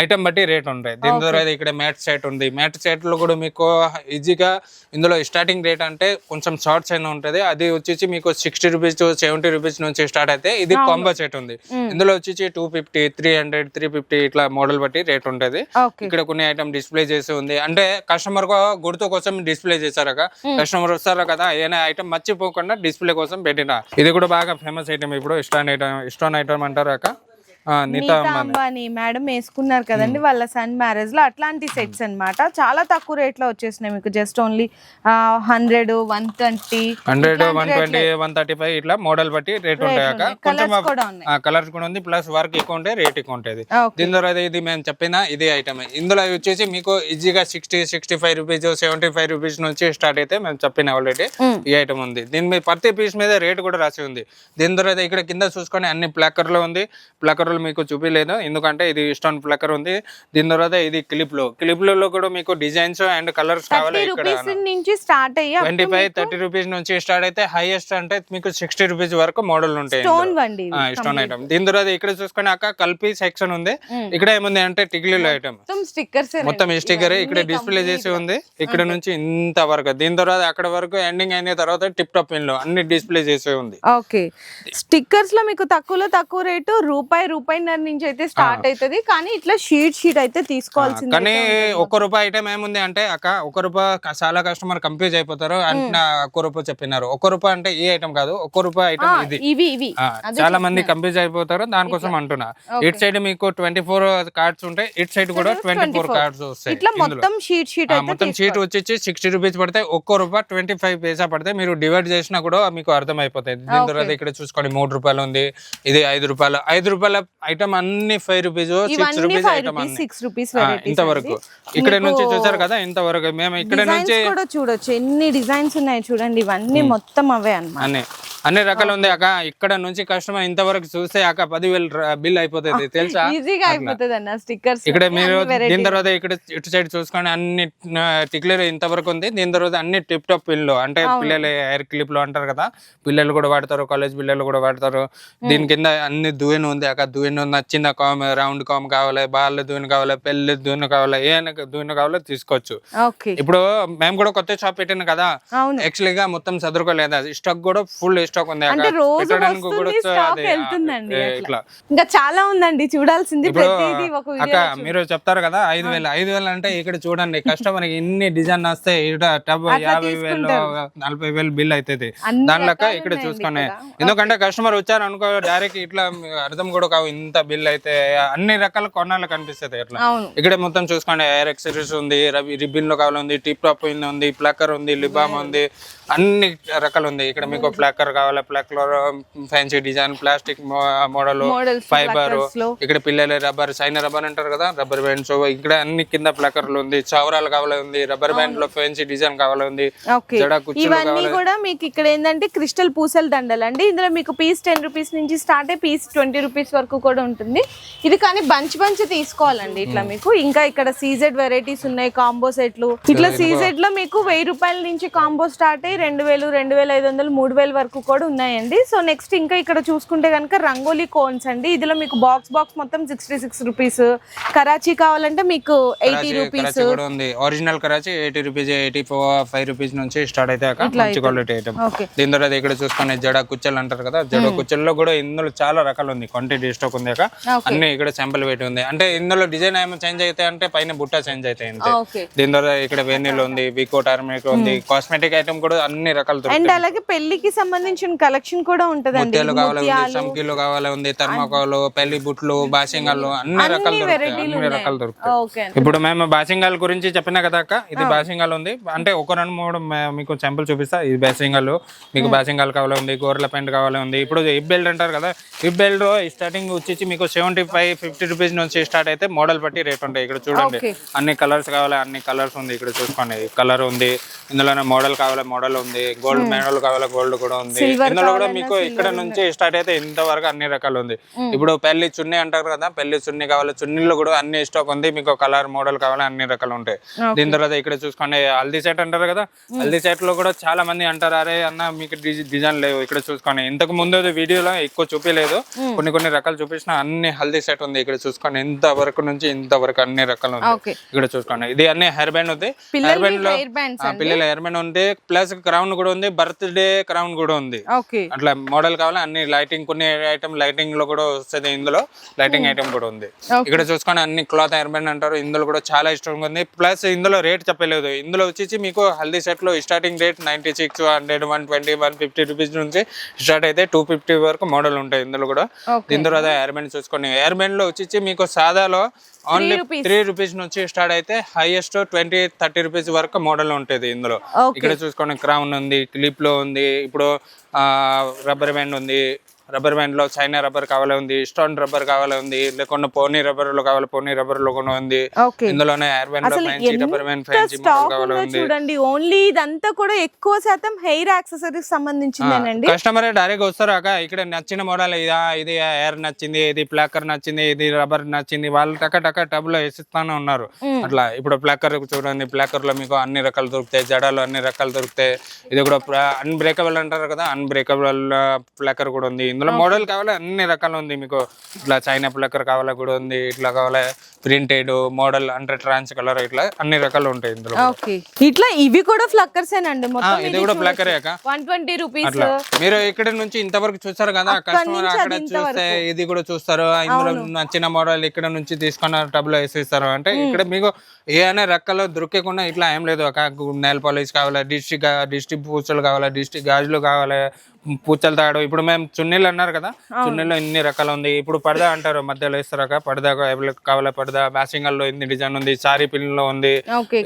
[SPEAKER 1] ఐటమ్ బట్టి రేట్ ఉంటాయి. దీని ద్వారా ఇక్కడ మ్యాట్ సెట్ ఉంది. మ్యాట్ సెట్లో కూడా మీకు ఈజీగా ఇందులో స్టార్టింగ్ రేట్ అంటే కొంచెం షార్ట్స్ అయినా ఉంటుంది. అది వచ్చేసి మీకు sixty rupees to seventy rupees నుంచి స్టార్ట్ అయితే ఇది కాంబో సెట్ ఉంది. ఇందులో వచ్చేసి two fifty three hundred three fifty ఇట్లా మోడల్ బట్టి రేట్ ఉంటుంది. ఇక్కడ కొన్ని ఐటమ్ డిస్ప్లే చేసి ఉంది. అంటే కస్టమర్ గుర్తు కోసం డిస్ప్లే చేశారు కస్టమర్ వస్తారు కదా? ఏదైనా ఐటమ్ మర్చిపోకుండా డిస్ప్లే కోసం పెట్టిన. ఇది కూడా బాగా ఫేమస్ ఐటమ్ ఇప్పుడు ఇస్టాన్ ఐటమ్ ఇస్టాన్ ఐటమ్ అంటారు అక్క. నీతా
[SPEAKER 2] అంబానీ మేడం వేసుకున్నారు కదండి వాళ్ళ సన్ మ్యారేజ్లో అట్లాంటి సెట్స్ అన్నమాట. చాలా తక్కువ రేట్లో వచ్చేసినాయి మీకు just only hundred one twenty
[SPEAKER 1] hundred one twenty one thirty five ఇట్లా మోడల్ బట్టి రేట్ ఉంటాయి కొంచెం
[SPEAKER 2] కలర్స్ కూడా
[SPEAKER 1] ఉంది. ప్లస్ వర్క్ ఎక్కువ ఉంటే రేట్ ఎక్కువ ఉంటుంది దీని ద్వారా ఇది మేము చెప్పిన ఇదే ఐటమ్ ఇందులో వచ్చేసి మీకు ఈజీగా sixty sixty five rupees seventy five rupees నుంచి స్టార్ట్ అయితే మేము చెప్పిన ఆల్రెడీ ఈ ఐటమ్ ఉంది. దీని మీద ప్రతి పీస్ మీద రేట్ కూడా రాసి ఉంది. దీని తర్వాత ఇక్కడ కింద చూసుకొని అన్ని ప్లాకర్లో ఉంది. ప్లాకర్ లో మీకు చూపించలేదు ఎందుకంటే ఇది స్టోన్ ప్లాకర్ ఉంది. దీని తర్వాత ఇది క్లిప్లో క్లిప్లో కూడా మీకు డిజైన్స్ అండ్ కలర్స్ కావాలి ఇక్కడ.
[SPEAKER 2] నుంచి స్టార్ట్ అయ్యి
[SPEAKER 1] ట్వంటీ ఫైవ్ థర్టీ రూపీస్ నుంచి స్టార్ట్ అయితే హైయెస్ట్ అంటే మీకు సిక్స్టీ రూపీస్ వరకు మోడల్ ఉంటాయి
[SPEAKER 2] స్టోన్
[SPEAKER 1] ఐటమ్. దీని తర్వాత ఇక్కడ చూసుకొని అక్క కల్పి సెక్షన్ ఉంది. ఇక్కడ ఏముంది అంటే టిక్లీలు ఐటమ్.
[SPEAKER 2] మొత్తం స్టిక్కర్స్
[SPEAKER 1] మొత్తం ఈ స్టిక్కర్ ఇక్కడ డిస్ప్లే చేసి ఉంది. ఇక్కడ నుంచి ఇంత వరకు. దీని తర్వాత అక్కడ వరకు ఎండింగ్ అయిన తర్వాత టిప్ టాప్ పిన్లో అన్ని డిస్ప్లే చేసి ఉంది.
[SPEAKER 2] ఓకే. స్టిక్కర్స్లో మీకు తక్కువలో తక్కువ రేటు రూపాయి రూపాయిన్నర నుంచి అయితే స్టార్ట్ అవుతుంది కానీ ఇట్లా షీట్ షీట్ అయితే తీసుకోవాల్సింది
[SPEAKER 1] కానీ ఒక్క రూపాయి ఐటమ్ ఏముంది అంటే అక్క ఒక్క రూపాయి చాలా కస్టమర్ కంప్యూజ్ అయిపోతారు అంటే ఒక్క రూపాయి చెప్పినారు. ఒక్క రూపాయి అంటే ఈ ఐటమ్ కాదు ఒక్క రూపాయి ఐటమ్ ఇది.
[SPEAKER 2] ఇవి ఇవి.
[SPEAKER 1] చాలా మంది కంప్యూజ్ అయిపోతారు దానికోసం అంటున్నా. ఇట్ సైడ్ మీకు ట్వంటీ ఫోర్ కార్డ్స్ ఉంటాయి ఇట్ సైడ్ కూడా ట్వంటీ ఫోర్ కార్డ్స్ వస్తాయి
[SPEAKER 2] ఇట్లా. మొత్తం షీట్ షీట్
[SPEAKER 1] మొత్తం షీట్ వచ్చేసి సిక్స్టీ రూపీస్ పడితే ఒక్క రూపాయి ట్వంటీ ఫైవ్ పైసా పడితే మీరు డివైడ్ చేసినా కూడా మీకు అర్థం అయిపోతుంది దీని తర్వాత ఇక్కడ చూసుకోండి మూడు రూపాయలు ఉంది ఇది ఐదు రూపాయలు. ఐదు రూపాయల ఐటమ్ అన్ని five rupees six rupees item
[SPEAKER 2] six rupees
[SPEAKER 1] ఇంతవరకు. ఇక్కడ నుంచి చూసారు కదా ఇంతవరకు. మేము ఇక్కడ నుంచి
[SPEAKER 2] కూడా చూడొచ్చు. ఎన్ని డిజైన్స్ ఉన్నాయి చూడండి ఇవన్నీ మొత్తం అవే అన్నమాట.
[SPEAKER 1] అన్ని రకాలు ఉంది అక్క. ఇక్కడ నుంచి కస్టమర్ ఇంతవరకు చూస్తే అక్క పదివేలు బిల్ అయిపోతుంది తెలుసా?
[SPEAKER 2] ఈజీగా అయిపోతుంది అన్న స్టిక్కర్స్
[SPEAKER 1] ఇక్కడ మీరు దీని తర్వాత ఇక్కడ ఇటు సైడ్ చూసుకొని అన్ని టిక్లర్ ఇంతవరకు ఉంది. దీని తర్వాత అన్ని టిప్ టాప్ పిల్లు అంటే పిల్లలు ఎయిర్ క్లిప్లో అంటారు కదా పిల్లలు కూడా వాడతారు కాలేజ్ పిల్లలు కూడా వాడతారు. దీని కింద అన్ని దువ్వెన ఉంది అక్కడ దువ్వెన నచ్చిన కామ్ రౌండ్ కామ్ కావాలి బాల్ దువ్వెన కావాలి పెళ్ళి దువ్వెన కావాలి ఏ దువ్వెన కావాలో తీసుకోవచ్చు. ఇప్పుడు మేము కూడా కొత్త షాప్ పెట్టాను కదా
[SPEAKER 2] అవును.
[SPEAKER 1] యాక్చువల్లీ గా మొత్తం చదువుకోలేదు స్టాక్ కూడా ఫుల్ స్టాక్ ఉంది.
[SPEAKER 2] అంటే రోజు వస్తుంది స్టాక్ వెళ్తుందండి.
[SPEAKER 1] ఇట్లా.
[SPEAKER 2] ఇంకా చాలా ఉందండి చూడాల్సింది ప్రతిదీ ఒక
[SPEAKER 1] అక్క మీరు చెప్తారు కదా ఐదు వేలు ఐదు వేలు అంటే ఇక్కడ చూడండి కస్టమర్ ఇన్ని డిజైన్ వస్తే ఇక్కడ టబ్ యాభై వేలు నలభై వేలు బిల్ అవుతుంది
[SPEAKER 2] అన్ని
[SPEAKER 1] దాని లెక్క
[SPEAKER 2] రకాలు
[SPEAKER 1] ఇక్కడ చూసుకొని. ఎందుకంటే కస్టమర్ వచ్చారు అనుకో డైరెక్ట్ ఇట్లా అర్థం కూడా కావు ఇంత బిల్ అయితే అన్ని రకాల కొనాలి కనిపిస్తుంది ఇట్లా ఇక్కడ మొత్తం చూసుకోండి ఎయిర్ ఎక్సరీస్ ఉంది రిబిన్లో కావాలి ఉంది టిప్ టాప్ ఉంది ప్లాకర్ ఉంది లిబామ్ ఉంది అన్ని రకాలు ఉంది. ఇక్కడ మీకు ప్లాకర్ కావాలి plucker fancy design plastic model fiber ఇక్కడ పిల్లలు రబ్బర్ సైన్ రబ్బర్ అంటారు కదా రబ్బర్ బ్యాండ్స్ ఇక్కడ అన్ని కింద ప్లాకర్లు ఉంది చౌరాలు కావాలి ఉంది రబ్బర్ బ్యాండ్లో ఫ్యాన్సీ డిజైన్ కావాలి ఉంది
[SPEAKER 2] ఇవన్నీ కూడా మీకు ఇక్కడ ఏంటంటే క్రిస్టల్ పూసల దండలు అండి. ఇందులో మీకు పీస్ టెన్ రూపీస్ నుంచి స్టార్ట్ అయ్యి పీస్ ట్వంటీ రూపీస్ వరకు కూడా ఉంటుంది. ఇది కానీ బంచ్ బంచ్ తీసుకోవాలండి ఇట్లా మీకు. ఇంకా ఇక్కడ సీజెడ్ వెరైటీస్ ఉన్నాయి కాంబో సెట్లు ఇట్లా సీజెడ్లో మీకు వెయ్యి రూపాయల నుంచి కాంబో స్టార్ట్ అయ్యి రెండు వేలు రెండు వేల ఐదు వందలు మూడు వేల వరకు కూడా ఉన్నాయండి. సో నెక్స్ట్ ఇంకా ఇక్కడ చూసుకుంటే కనుక రంగోలీ కోన్స్ అండి. ఇందులో మీకు బాక్స్ బాక్స్ మొత్తం సిక్స్టీ సిక్స్ రూపీస్ కరాచీ కావాలంటే మీకు eighty rupees
[SPEAKER 1] original Karachi eighty rupees eighty five rupees నుంచి స్టార్ట్ అయితే మంచి క్వాలిటీ ఐటమ్ దీని తర్వాత ఇక్కడ చూసుకునే జడ కుచ్చలు అంటారు కదా జడ కుచ్చల్లో కూడా ఇందులో చాలా రకాలు ఉంది. క్వాంటిటీ స్టాక్ ఉంది. అన్ని ఇక్కడ శాంపుల్ పెట్టి ఉంది. అంటే ఇందులో డిజైన్ ఏమో చేంజ్ అయితే అంటే పైన బుట్ట చేంజ్ అయితే దీని ద్వారా ఇక్కడ వెన్నీల్ ఉంది వికో టర్మిక్ ఉంది కాస్మెటిక్ ఐటమ్ కూడా అన్ని రకాలు
[SPEAKER 2] అండ్ అలాగే పెళ్ళికి సంబంధించిన కలెక్షన్ కూడా ఉంటదండి.
[SPEAKER 1] ముత్యాలు కావాలి ఉంది చమ్కీలు కావాలి ఉంది థర్మాకోలు పెళ్ళి బుట్లు బాసింగాలు అన్ని రకాలు దొరుకుతాయి అన్ని రకాలు దొరుకుతాయి. ఇప్పుడు మేము బాసింగాల్ గురించి చెప్పిన కదా అక్క ఇది బాసింగాల్ ఉంది. అంటే ఒక రెండు మూడు మీకు శాంపుల్ చూపిస్తా. ఇది బాసింగాల్ మీకు బాసింగాల్ కావాలి ఉంది గోర్ల పెయింట్ కావాలి ఉంది. ఇప్పుడు హిప్ బెల్ట్ అంటారు కదా హిప్ బెల్ట్ స్టార్టింగ్ వచ్చేసి మీకు సెవెంటీ ఫైవ్ ఫిఫ్టీ రూపీస్ నుంచి స్టార్ట్ అయితే మోడల్ బట్టి రేట్ ఉంటాయి. ఇక్కడ చూడండి. అన్ని కలర్స్ కావాలి అన్ని కలర్స్ ఉంది. ఇక్కడ చూసుకోండి. కలర్ ఉంది. ఇందులోనే మోడల్ కావాలా మోడల్ ఉంది. గోల్డ్ మెడల్ కావాలా గోల్డ్ కూడా ఉంది. ఇందులో కూడా మీకు ఇక్కడ నుంచి స్టార్ట్ అయితే ఇంతవరకు అన్ని రకాలు ఉంది. ఇప్పుడు పెళ్ళి చున్నీ అంటారు కదా పెళ్ళి చున్నీ కావాలి చున్నీలో కూడా అన్ని స్టాక్ ఉంది. మీకు కలర్ మోడల్ కావాలి అన్ని రకాలు ఉంటాయి. దీని తర్వాత ఇక్కడ చూసుకోండి హల్దీ సెట్ అంటారు కదా హల్దీ సెట్లో కూడా చాలా మంది అంటారు అరే అన్న మీకు డిజ- డిజైన్ లేవు. ఇక్కడ చూసుకోండి. ఇంతకు ముందు వీడియోలో ఎక్కువ చూపించలేదు కొన్ని కొన్ని రకాలు చూపించిన అన్ని హల్దీ సెట్ ఉంది. ఇక్కడ చూసుకోండి ఇంత వరకు నుంచి ఇంత వరకు అన్ని రకాలు ఉంది. ఇక్కడ చూసుకోండి. ఇది అన్ని హెయిర్ బ్యాండ్ ఉంది. హెయిర్ బ్యాండ్లో పిల్లల హెయిర్ బ్యాండ్ ఉంది. ప్లస్ క్రౌన్ కూడా ఉంది బర్త్డే క్రౌన్ కూడా ఉంది.
[SPEAKER 2] ఓకే.
[SPEAKER 1] అట్లా మోడల్ కావాలి అన్ని లైటింగ్ కొన్ని ఐటమ్ లైటింగ్లో కూడా వస్తుంది ఇందులో లైటింగ్ ఐటమ్ కూడా ఉంది. ఇక్కడ చూసుకొని అన్ని క్లాత్ బ్యాండ్ అంటారు ఇందులో కూడా చాలా ఇష్టం ఉంది. ప్లస్ ఇందులో రేట్ చెప్పలేదు. ఇందులో వచ్చేసి మీకు హల్దీ సెట్లో starting rate ninety six hundred one twenty one fifty rupees నుంచి స్టార్ట్ అయితే టూ ఫిఫ్టీ వరకు మోడల్ ఉంటాయి ఇందులో కూడా. దీని తర్వాత హెయిర్ బ్యాండ్ చూసుకోండి బ్యాండ్లో వచ్చేసి మీకు సాదాలో ఓన్లీ. త్రీ రూపీస్ నుంచి స్టార్ట్ అయితే హైయెస్ట్ ట్వంటీ థర్టీ రూపీస్ వరకు మోడల్ ఉంటుంది ఇందులో. ఇక్కడ చూసుకోండి క్రౌన్ ఉంది క్లిప్లో ఉంది. ఇప్పుడు రబ్బర్ బ్యాండ్ ఉంది. రబ్బర్ బ్యాండ్లో చైనా రబ్బర్ కావాలి ఉంది స్టోన్ రబ్బర్ కావాలి ఉంది లేకుండా పోనీ రబ్బర్లో కావాలి పోనీ రబ్బర్లో కూడా ఉంది ఇందులోనే హెయిర్ బ్యాండ్లో
[SPEAKER 2] అసలు
[SPEAKER 1] ఫ్యాన్సీ రబ్బర్ బ్యాండ్ ఫ్యాన్సీ కావాలి
[SPEAKER 2] ఉందో. చూడండి ఓన్లీ ఇదంతా కూడా ఎక్కువ శాతం హెయిర్ యాక్సెసరీస్ సంబంధించిందేనండి.
[SPEAKER 1] కస్టమర్ డైరెక్ట్ వస్తారు అక్క ఇక్కడ నచ్చిన మోడల్ ఇదా ఇది హెయిర్ నచ్చింది ఇది ప్లాకర్ నచ్చింది ఇది రబ్బర్ నచ్చింది వాళ్ళు టక టక టబ్లో వేసిస్తానే ఉన్నారు. అట్లా ఇప్పుడు ప్లాకర్ చూడండి ప్లాకర్లో మీకు అన్ని రకాలు దొరుకుతాయి జడాలు అన్ని రకాలు దొరుకుతాయి. ఇది కూడా అన్బ్రేకబుల్ అంటారు కదా అన్బ్రేకబుల్ ప్లాకర్ కూడా ఉంది. ఇందులో మోడల్ కావాలి? అన్ని రకాలు ఉంది మీకు. ఇట్లా చైనా ప్లాకర్ కావాలా కూడా ఉంది. ఇట్లా కావాలి ప్రింటెడ్ మోడల్ అంటే ట్రాన్స్ కలర్ ఇట్లా అన్ని రకాలు ఉంటాయి ఇందులో.
[SPEAKER 2] ఓకే. ఇట్లా ఇవి కూడా ఫ్లక్కర్స్ మొత్తం
[SPEAKER 1] ఇది కూడా అక్క.
[SPEAKER 2] వన్ ట్వంటీ రూపీస్
[SPEAKER 1] మీరు ఇక్కడ నుంచి ఇంతవరకు చూస్తారు కదా కస్టమర్ అక్కడ చూస్తే ఇది కూడా చూస్తారు. ఇందులో నచ్చిన మోడల్ ఇక్కడ నుంచి తీసుకున్న టబ్లో వేసేస్తారు. అంటే ఇక్కడ మీకు ఏ అనే రకాలు దొరికకుండా ఇట్లా ఏం లేదు ఒక నెయిల్ పాలిష్ కావాలా డిస్ట్రిక్ డిస్ట్రిక్ట్ పూచలు కావాలా డిస్ట్రిక్ట్ గాజులు కావాలి పూచలు తాడు ఇప్పుడు మేము చున్నీలు అన్నారు కదా చున్నీలో ఇన్ని రకాలు ఉంది. ఇప్పుడు పడదా అంటారు మధ్యలో వేస్తారాక? పడదా కావాలా పడదా? మ్యాచింగ్లో ఇన్ని డిజైన్ ఉంది సారీ పిన్లో ఉంది.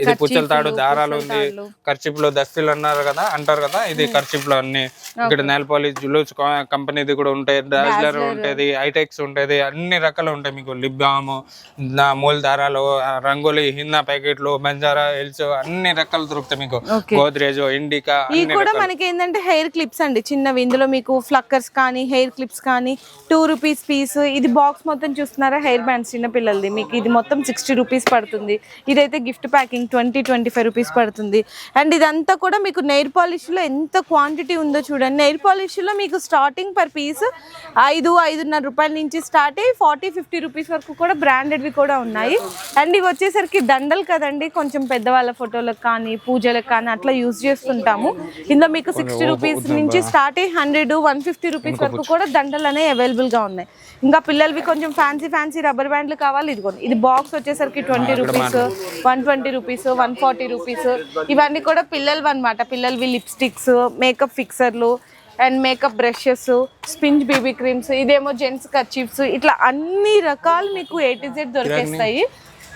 [SPEAKER 1] ఇది పుచ్చల తాడు దారాలు ఉంది. ఖర్చిప్లో దస్తీలు అన్నారు కదా అంటారు కదా ఇది ఖర్చిప్లో అన్ని. ఇక్కడ నెల్ పాలిష్ జులూస్ కంపెనీది కూడా ఉంటాయి డాజ్లర్ ఉంటది ఐటెక్స్ ఉంటది అన్ని రకాలు ఉంటాయి మీకు. లిప్ బామ్ మూల దారాలు రంగోలి హిన్నా ప్యాకెట్లు బంజారా ఎల్స్ అన్ని రకాలు దొరుకుతాయి మీకు. గోద్రేజ్ ఇండికా
[SPEAKER 2] కూడా మనకి ఏంటంటే హెయిర్ క్లిప్స్ అండి చిన్నవి ఇందులో మీకు ఫ్లక్కర్స్ కానీ హెయిర్ క్లిప్స్ కానీ టూ రూపీస్ పీస్ ఇది బాక్స్ మొత్తం చూస్తున్నారా? హెయిర్ బ్యాండ్స్ చిన్న పిల్లలది. మీకు ఇది మొత్తం సిక్స్టీ రూపీస్ పడుతుంది. ఇదైతే gift packing twenty twenty five rupees పడుతుంది. అండ్ ఇదంతా కూడా మీకు నెయిల్ పాలిష్లో ఎంత క్వాంటిటీ ఉందో చూడండి. నెయిల్ పాలిష్లో మీకు స్టార్టింగ్ పర్ పీస్ ఐదు ఐదున్నర రూపాయల నుంచి స్టార్ట్ అయ్యి ఫార్టీ ఫిఫ్టీ రూపీస్ వరకు కూడా బ్రాండెడ్వి కూడా ఉన్నాయి. అండ్ ఇవి వచ్చేసరికి దండలు కదండి. కొంచెం పెద్దవాళ్ళ ఫోటోలకు కానీ పూజలకు కానీ అట్లా యూజ్ చేస్తుంటాము. ఇందులో మీకు సిక్స్టీ రూపీస్ నుంచి స్టార్ట్ అయ్యి హండ్రెడ్ వన్ ఫిఫ్టీ రూపీస్ వరకు కూడా దండలు అనేవి అవైలబుల్గా ఉన్నాయి. ఇంకా పిల్లలవి కొంచెం ఫ్యాన్సీ ఫ్యాన్సీ రబ్బర్ బ్యాండ్లు కావాలి ఇదిగోండి. ఇది బాక్స్ వచ్చేసరికి twenty rupees one twenty rupees one forty rupees ఇవన్నీ కూడా పిల్లలవి అనమాట పిల్లలవి lipsticks makeup ఫిక్సర్లు and makeup brushes sponge baby creams ఇదేమో జెంట్స్ కర్చీఫ్స్ ఇట్లా అన్ని రకాలు మీకు ఏ టు జెడ్ దొరికేస్తాయి.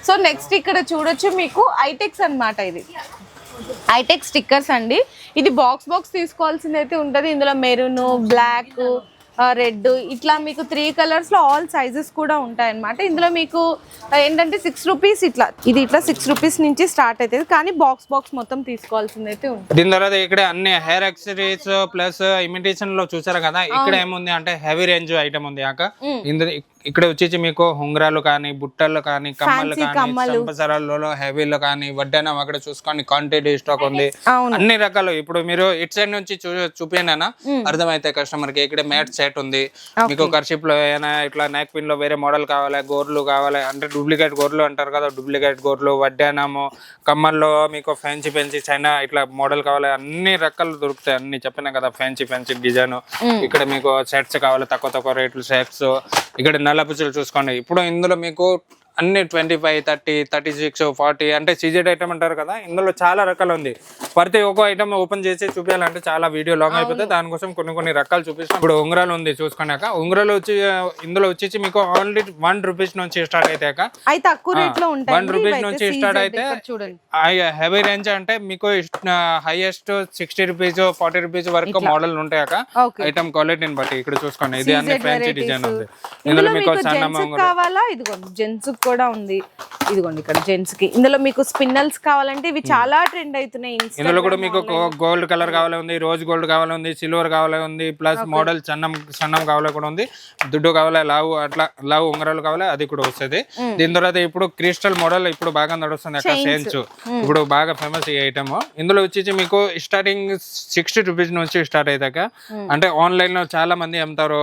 [SPEAKER 2] సో నెక్స్ట్ ఇక్కడ చూడొచ్చు మీకు ఐటెక్స్ అన్నమాట ఇది. ఐటెక్ స్టిక్కర్స్ అండి. ఇది బాక్స్ బాక్స్ తీసుకోవాల్సింది అయితే ఉంటుంది. ఇందులో మెరూన్ బ్లాక్ రెడ్ ఇట్లా మీకు త్రీ కలర్స్లో ఆల్ సైజెస్ కూడా ఉంటాయి అన్నమాట ఇందులో మీకు ఏంటంటే సిక్స్ రూపీస్ ఇట్లా ఇది ఇట్లా సిక్స్ రూపీస్ నుంచి స్టార్ట్ అవుతుంది కానీ బాక్స్ బాక్స్ మొత్తం తీసుకోవాల్సింది అయితే ఉంటుంది.
[SPEAKER 1] దీని తర్వాత ఇక్కడ అన్ని హెయిర్ యాక్సరీస్ ప్లస్ ఇమిటేషన్లో చూసారు కదా ఇక్కడ ఏముంది అంటే హెవీ రేంజ్ ఐటమ్ ఉంది అక్క ఇందులో ఇక్కడ వచ్చేసి మీకు ఉంగరాలు కానీ బుట్టలు కానీ కమ్మలు కానీ సంపసరాలలో హెవీలో కానీ వడ్డానం అక్కడ చూసుకొని క్వాంటిటీ స్టాక్ ఉంది. అన్ని రకాలు. ఇప్పుడు మీరు ఇట్ సైడ్ నుంచి చూపినా అర్థమైతే కస్టమర్కి ఇక్కడ మ్యాట్ సెట్ ఉంది. మీకు కర్షిప్లో ఏమైనా ఇట్లా నెక్ పిన్లో వేరే మోడల్ కావాలి గోర్లు కావాలి అంటే డూప్లికేట్ గోర్లు అంటారు కదా డూప్లికేట్ గోర్లు వడ్డానము కమ్మల్లో మీకు ఫ్యాన్సీ ఫ్యాన్సీ చైనా ఇట్లా మోడల్ కావాలి అన్ని రకాలు దొరుకుతాయి అన్ని. చెప్పినా కదా ఫ్యాన్సీ ఫ్యాన్సీ డిజైన్ ఇక్కడ మీకు సెట్స్ కావాలి తక్కువ తక్కువ రేట్లు సెట్స్ ఇక్కడ నల్ల పిచ్చులు చూసుకోండి. ఇప్పుడు ఇందులో మీకు అన్ని twenty five thirty thirty six forty అంటే సీజెడ్ ఐటమ్ అంటారు కదా ఇందులో చాలా రకాలు ఉంది. ప్రతి ఒక్క ఐటమ్ ఓపెన్ చేసి చూపించాలంటే చాలా వీడియో లాంగ్ అయిపోతే దానికోసం కొన్ని కొన్ని రకాలు చూపిస్తాం. ఇప్పుడు ఉంగరాలు ఉంది చూసుకున్నాక. ఉంగరాలు వచ్చి ఇందులో వచ్చేసి మీకు ఓన్లీ వన్ రూపీస్ నుంచి స్టార్ట్ అయితే వన్ రూపీస్ నుంచి స్టార్ట్ అయితే హెవీ రేంజ్ అంటే మీకు highest sixty rupees forty rupees వరకు మోడల్ ఉంటాయాక ఐటమ్ క్వాలిటీని బట్టి ఇక్కడ చూసుకోండి. ఇది అన్ని ఫ్యాన్సీ డిజైన్ ఉంది.
[SPEAKER 2] ఇందులో
[SPEAKER 1] మీకు
[SPEAKER 2] మీకు
[SPEAKER 1] సన్న
[SPEAKER 2] జెంట్స్ కావాలా? ఇదిగోండి జెంట్స్ కూడా ఉంది. ఇదిగోండి ఇక్కడ జెంట్స్కి. ఇందులో మీకు స్పిన్నల్స్ కావాలంటే ఇవి చాలా ట్రెండ్ అవుతున్నాయి
[SPEAKER 1] ఇందులో కూడా మీకు. గోల్డ్ కలర్ కావాలి ఉంది రోజ్ గోల్డ్ కావాలి ఉంది సిల్వర్ కావాలి ఉంది ప్లస్ మోడల్ చన్నం సన్నం కావాలి కూడా ఉంది. దుడ్డు కావాలి లావు అట్లా లావు ఉంగరాలు కావాలి అది కూడా వస్తుంది. దీని తర్వాత ఇప్పుడు క్రిస్టల్ మోడల్ ఇప్పుడు బాగా నడుస్తుంది అక్కడ సేల్స్ ఇప్పుడు బాగా ఫేమస్ ఈ ఐటమ్ ఇందులో వచ్చేసి మీకు స్టార్టింగ్ సిక్స్టీ రూపీస్ నుంచి స్టార్ట్ అయ్యాక అంటే ఆన్లైన్లో చాలా మంది అమ్ముతారు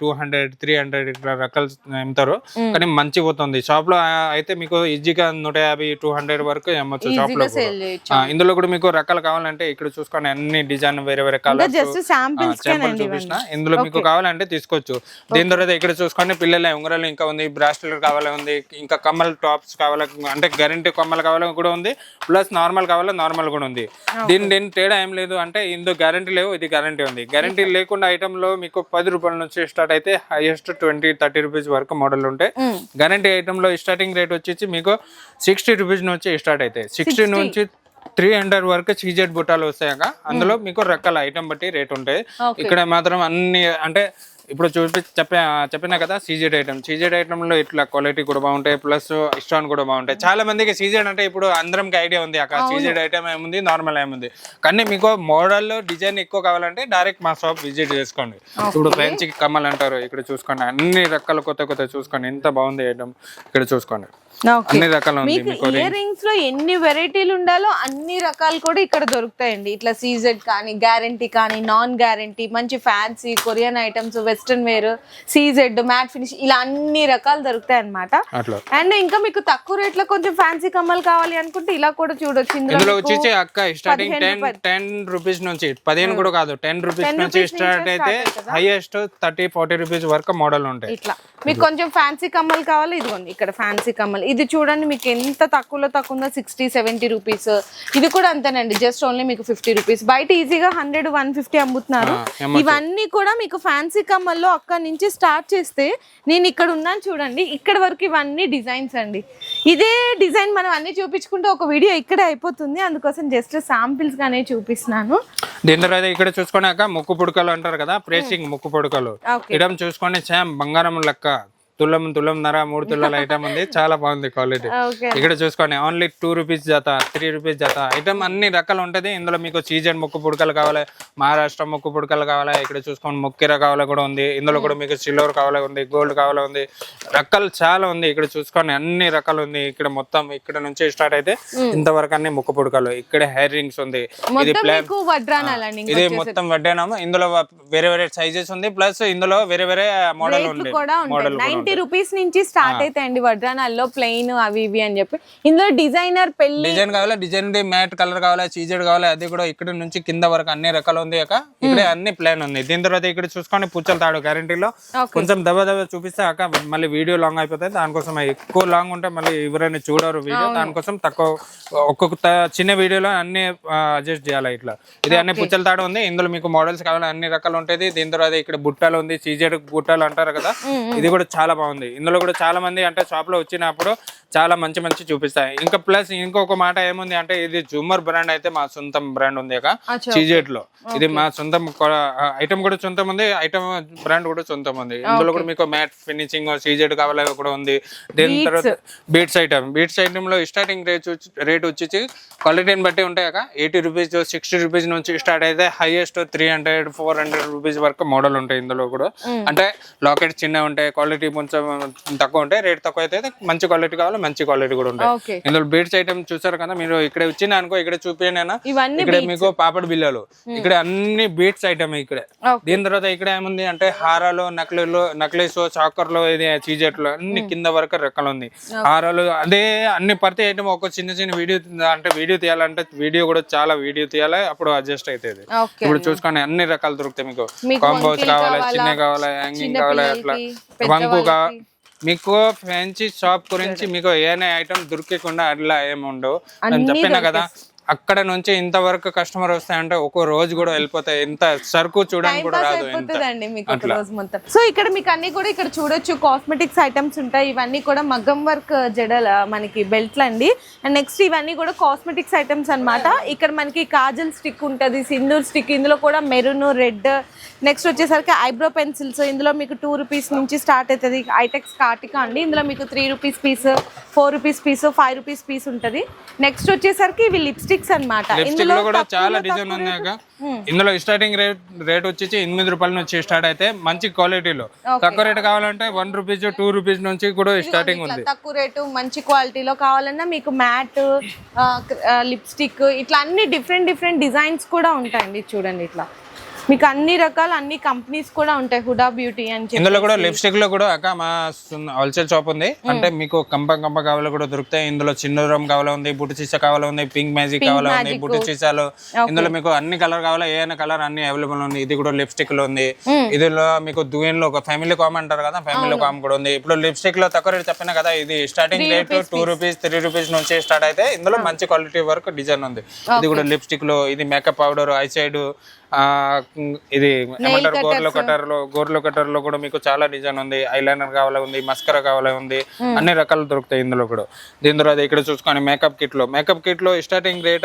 [SPEAKER 1] టూ హండ్రెడ్ త్రీ హండ్రెడ్ ఇట్లా రకాలు అమ్ముతారు. కానీ మంచి పోతుంది. షాప్లో అయితే మీకు ఈజీగా నూట యాభై టూ హండ్రెడ్ వరకు అమ్మొచ్చు షాప్లో ఇందులో కూడా మీకు రకాలు కావాలంటే ఇక్కడ చూసుకోండి అన్ని డిజైన్ వేరే వేరే
[SPEAKER 2] శాంపిల్స్
[SPEAKER 1] శాంపుల్ చూపించిన ఇందులో మీకు కావాలంటే తీసుకోవచ్చు. దీని తర్వాత ఇక్కడ చూసుకోండి పిల్లల ఉంగరాలు ఇంకా ఉంది బ్రాస్లెట్ కావాలి ఉంది ఇంకా కమ్మల టాప్స్ కావాలి అంటే గ్యారంటీ కమ్మలు కావాలి కూడా ఉంది ప్లస్ నార్మల్ కావాలి నార్మల్ కూడా ఉంది. దీని దీని తేడా ఏం లేదు అంటే ఇందులో గ్యారంటీ లేవు ఇది గ్యారంటీ ఉంది. గ్యారంటీ లేకుండా ఐటమ్లో మీకు పది రూపాయల నుంచి స్టార్ట్ అయితే హైయెస్ట్ ట్వంటీ థర్టీ రూపీస్ వరకు మోడల్ ఉంటాయి గ్యారంటీ ఐటమ్ లో స్టార్టింగ్ రేట్ వచ్చేసి మీకు సిక్స్టీ రూపీస్ నుంచి స్టార్ట్ అవుతాయి సిక్స్టీ నుంచి త్రీ హండ్రెడ్ వరకు సీజెడ్ బుట్టాలు వస్తాయక అందులో మీకు రకాల ఐటమ్ బట్టి రేట్ ఉంటాయి. ఇక్కడ మాత్రం అన్ని అంటే ఇప్పుడు చూపి చెప్పా చెప్పినా కదా సీజెడ్ ఐటమ్ సీజెడ్ ఐటమ్లో ఇట్లా క్వాలిటీ కూడా బాగుంటాయి ప్లస్ ఇష్టాన్ కూడా బాగుంటాయి. చాలా మందికి సీజెడ్ అంటే ఇప్పుడు అందరికి ఐడియా ఉంది అక్కడ. సీజెడ్ ఐటమ్ ఏముంది నార్మల్ ఏముంది. కానీ మీకు మోడల్ డిజైన్ ఎక్కువ కావాలంటే డైరెక్ట్ మా షాప్ విజిట్ చేసుకోండి. ఇప్పుడు ఫ్రెంచ్ కమ్మలు అంటారు ఇక్కడ చూసుకోండి. అన్ని రకాల కొత్త కొత్త చూసుకోండి. ఎంత బాగుంది ఐటమ్ ఇక్కడ చూసుకోండి. అన్ని రకాలు
[SPEAKER 2] మీకు
[SPEAKER 1] మీకు
[SPEAKER 2] ఇయర్ రింగ్స్లో ఎన్ని వెరైటీలు ఉండాలో అన్ని రకాలు కూడా ఇక్కడ దొరుకుతాయండి. ఇట్లా సీజెడ్ కానీ గ్యారంటీ కానీ నాన్ గ్యారంటీ మంచి fancy Korean items western wear CZ matte finish ఇలా అన్ని రకాలు దొరుకుతాయి అన్నమాట.
[SPEAKER 1] అట్లా.
[SPEAKER 2] అండ్ ఇంకా మీకు తక్కువ రేట్లో కొంచెం ఫ్యాన్సీ కమ్మలు కావాలి అనుకుంటే ఇలా కూడా చూడొచ్చు. ఇందులో
[SPEAKER 1] వచ్చేసి అక్క స్టార్టింగ్ టెన్ టెన్ రూపీస్ నుంచి పదిహేను కూడా కాదు టెన్ రూపీస్
[SPEAKER 2] 10
[SPEAKER 1] నుంచి స్టార్ట్ అయితే? హైయెస్ట్ థర్టీ ఫార్టీ రూపీస్ వరకు మోడల్ ఉంటాయి.
[SPEAKER 2] ఇట్లా. మీకు కొంచెం ఫ్యాన్సీ కమ్మలు కావాలి ఇదిగోండి ఇక్కడ ఫ్యాన్సీ కమ్మలు. ఇది చూడండి మీకు ఎంత తక్కువలో తక్కువ ఉందో సిక్స్టీ సెవెంటీ రూపీస్ ఇది కూడా అంతేనండి జస్ట్ ఓన్లీ మీకు ఫిఫ్టీ రూపీస్ బయట ఈజీగా హండ్రెడ్ వన్ ఫిఫ్టీ అమ్ముతున్నారు. ఇవన్నీ కూడా మీకు ఫ్యాన్సీ కమ్మల్లో అక్కడ నుంచి స్టార్ట్ చేస్తే నేను ఇక్కడ ఉన్నాను చూడండి ఇక్కడ వరకు ఇవన్నీ డిజైన్స్ అండి. ఇదే డిజైన్ మనం అన్ని చూపించుకుంటే ఒక వీడియో ఇక్కడే అయిపోతుంది. అందుకోసం జస్ట్ శాంపిల్స్ గానే చూపిస్తున్నాను.
[SPEAKER 1] దీని తర్వాత ఇక్కడ చూసుకున్నాక ముక్కు పుడకలు అంటారు కదా ప్రేసింగ్ ముక్కు పుడకలు.
[SPEAKER 2] ఓకే.
[SPEAKER 1] ఇడం చూసుకోండి సేమ్ బంగారం లెక్క. తులం నర మూడు తులాల ఐటమ్ ఉంది. చాలా బాగుంది క్వాలిటీ ఇక్కడ చూసుకోండి ఓన్లీ టూ రూపీస్ జత త్రీ రూపీస్ జత. ఐటమ్ అన్ని రకాలు ఉంటది. ఇందులో మీకు సీజన్ ముక్కు పుడకలు కావాలి మహారాష్ట్ర ముక్కు పుడకలు కావాలి ఇక్కడ చూసుకోండి ముక్కిర కావాలి కూడా ఉంది. ఇందులో కూడా మీకు సిల్వర్ కావాలి ఉంది గోల్డ్ కావాలి ఉంది. రకాలు చాలా ఉంది. ఇక్కడ చూసుకోండి అన్ని రకాలు ఉంది. ఇక్కడ మొత్తం ఇక్కడ నుంచి స్టార్ట్ అయితే ఇంతవరకు అన్ని ముక్కు పుడకలు. ఇక్కడ హెయిర్ రింగ్స్ ఉంది. ఇది ఇది మొత్తం వడ్డానాము ఇందులో వేరే వేరే సైజెస్ ఉంది. ప్లస్ ఇందులో వేరే వేరే మోడల్ ఉంది. మోడల్
[SPEAKER 2] నైన్టీ రూపీస్ నుంచి స్టార్ట్ అవుతాయండి వడ్రానాల్లో ప్లెయిన్ అవి ఇవి అని చెప్పి. ఇందులో డిజైనర్ పెళ్ళి
[SPEAKER 1] డిజైన్ కావాలా? డిజైన్ మ్యాట్ కలర్ కావాలా చీజెడ్ కావాలా? అది కూడా ఇక్కడ నుంచి కింద వరకు అన్ని రకాలు ఉంది అక్క. ఇక్కడ అన్ని ప్లాన్ ఉంది. దీని తర్వాత ఇక్కడ చూసుకోండి పుచ్చల తాడు గ్యారంటీలో. కొంచెం దబ దబ చూపిస్తే అక్క మళ్ళీ వీడియో లాంగ్ అయిపోతుంది దానికోసం ఎక్కువ లాంగ్ ఉంటే మళ్ళీ ఎవరైనా చూడరు వీడియో దానికోసం తక్కువ ఒక్కొక్క చిన్న వీడియోలో అన్ని అడ్జస్ట్ చేయాలి ఇట్లా. ఇది అన్ని పుచ్చల తాడు ఉంది. ఇందులో మీకు మోడల్స్ కావాలి అన్ని రకాలు ఉంటుంది దీని తర్వాత ఇక్కడ బుట్టలు ఉంది. సీజెడ్ బుట్టలు అంటారు కదా. ఇది కూడా చాలా బాగుంది. ఇందులో కూడా చాలా మంది అంటే షాప్లో వచ్చినప్పుడు చాలా మంచి మంచి చూపిస్తాయి. ఇంకా ప్లస్ ఇంకొక మాట ఏముంది అంటే ఇది జూమర్ బ్రాండ్ అయితే మా సొంతం బ్రాండ్ ఉంది చీజెట్లో ఇది మా సొంతం ఐటమ్ కూడా సొంతం ఉంది ఐటమ్ బ్రాండ్ కూడా సొంతం ఉంది. ఇందులో కూడా మీకు మ్యాట్ ఫినిషింగ్ సీజెడ్ కావాలి కూడా ఉంది. దీని తర్వాత బీట్స్ ఐటమ్ బీట్స్ ఐటమ్లో స్టార్టింగ్ రేట్ రేట్ వచ్చేసి క్వాలిటీని బట్టి ఉంటాయి ఎయిటీ రూపీస్ సిక్స్టీ రూపీస్ నుంచి స్టార్ట్ అయితే highest three hundred four hundred rupees వరకు మోడల్ ఉంటాయి ఇందులో కూడా. అంటే లాకెట్ చిన్న ఉంటాయి క్వాలిటీ కొంచెం తక్కువ ఉంటాయి రేట్ తక్కువ అయితే మంచి క్వాలిటీ కావాలి మంచి క్వాలిటీ కూడా ఉంటాయి. ఇందులో బీట్స్ ఐటమ్ చూసారు కదా మీరు ఇక్కడ వచ్చిన అనుకో ఇక్కడ
[SPEAKER 2] ఇవన్నీ
[SPEAKER 1] ఇక్కడ మీకు పాపడ్ బిల్లలు ఇక్కడ అన్ని బీట్స్ ఐటమ్ ఇక్కడ. దీని తర్వాత ఇక్కడ ఏముంది అంటే హారాలు నక్లీలు నక్లీస్ చాకర్లు ఇది చీజెట్లు అన్ని కింద వరకు రెక్కలు ఉంది. హారాలు అదే అన్ని ప్రతి ఐటమ్ ఒక చిన్న చిన్న వీడియో అంటే వీడియో తీయాలంటే వీడియో కూడా చాలా వీడియో తీయాలి అప్పుడు అడ్జస్ట్ అవుతుంది ఇప్పుడు చూసుకోండి అన్ని రకాలు దొరుకుతాయి మీకు. కాంబోస్ కావాలి
[SPEAKER 2] కావాలా?
[SPEAKER 1] చిన్న కావాలి హ్యాంగింగ్ కావాలి అట్లా వంకు కా
[SPEAKER 2] పెద్దవాళ్ళకి.
[SPEAKER 1] మీకు ఫ్యాన్సీ షాప్ గురించి మీకు ఏనే ఐటమ్ దొరికకుండా అట్లా ఏమి ఉండవు నేను చెప్పిన కదా అక్కడ నుంచి ఇంతవరకు కస్టమర్ వస్తాయంటే ఒక రోజు కూడా వెళ్ళిపోతాయి ఇంత సరుకు చూడడానికి కూడా రాదు ఎంత
[SPEAKER 2] అయిపోతుందండి మీకు ఒక రోజు మొత్తం. సో ఇక్కడ మీకు అన్ని కూడా ఇక్కడ చూడొచ్చు. కాస్మెటిక్స్ ఐటమ్స్ ఉంటాయి. ఇవన్నీ కూడా మగ్గం వర్క్ జడల మనకి బెల్ట్లు అండి. అండ్ నెక్స్ట్ ఇవన్నీ కూడా కాస్మెటిక్స్ ఐటమ్స్ అన్నమాట. ఇక్కడ మనకి కాజల్ స్టిక్ ఉంటుంది సింధూర్ స్టిక్ ఇందులో కూడా మెరూన్ రెడ్. నెక్స్ట్ వచ్చేసరికి ఐబ్రో పెన్సిల్స్ ఇందులో మీకు టూ రూపీస్ నుంచి స్టార్ట్ అవుతుంది. ఐటెక్స్ కార్టికా అండి. ఇందులో మీకు three rupees piece four rupees piece five rupees piece ఉంటుంది. నెక్స్ట్ వచ్చేసరికి ఇవి లిప్స్టిక్స్ అన్నమాట.
[SPEAKER 1] లిప్స్టిక్లో కూడా చాలా డిజైన్ ఉన్నాయి ఇందులో స్టార్టింగ్ రేట్ రేట్ వచ్చేసి ఎనిమిది రూపాయల నుంచి స్టార్ట్ అయితే మంచి క్వాలిటీలో తక్కువ రేట్ కావాలంటే వన్ రూపీస్ టూ రూపీస్ నుంచి కూడా స్టార్టింగ్ ఉంది.
[SPEAKER 2] తక్కువ రేటు మంచి క్వాలిటీలో కావాలన్నా మీకు మ్యాట్ లిప్స్టిక్ ఇట్లా అన్ని డిఫరెంట్ డిఫరెంట్ డిజైన్స్ కూడా ఉంటాయండి చూడండి ఇట్లా. మీకు అన్ని రకాల అన్ని కంపెనీస్ కూడా ఉంటాయి హుడా బ్యూటీ అని
[SPEAKER 1] ఇందులో కూడా లిప్స్టిక్లో కూడా అక్క మా హోల్సేల్ షాప్ ఉంది. అంటే మీకు కంప కంప కావాలి కూడా దొరుకుతాయి. ఇందులో చిన్నూరం కావాలా ఉంది బుట్టి సీసా కావాలా ఉంది పింక్ మ్యాజిక్ కావాలా ఉంది బుట్టి సీసాలు ఇందులో మీకు అన్ని కలర్ కావాలా ఏ కలర్ అన్ని అవైలబుల్ ఉంది. ఇది కూడా లిప్స్టిక్లో ఉంది. ఇదిలో మీకు దూయన్లో ఒక ఫ్యామిలీ కామ్ అంటారు కదా ఫ్యామిలీ కామ్ కూడా ఉంది. ఇప్పుడు లిప్స్టిక్లో తక్కువ రేట్ చెప్పిన కదా ఇది starting rate two rupees three rupees నుంచి స్టార్ట్ అయితే ఇందులో మంచి క్వాలిటీ వరకు డిజైన్ ఉంది. ఇది కూడా లిప్స్టిక్లో ఇది మేకప్ పౌడర్ ఐ సైడ్ ఇది ఏమంటారు? గోర్లో కటర్లో గోర్లో కటర్లో కూడా మీకు చాలా డిజైన్ ఉంది. ఐలైనర్ కావాలా ఉంది మస్కరా కావాలా ఉంది. అన్ని రకాలు దొరుకుతాయి ఇందులో కూడా. దీని తర్వాత ఇక్కడ చూసుకొని మేకప్ కిట్లో. Makeup కిట్లో starting rate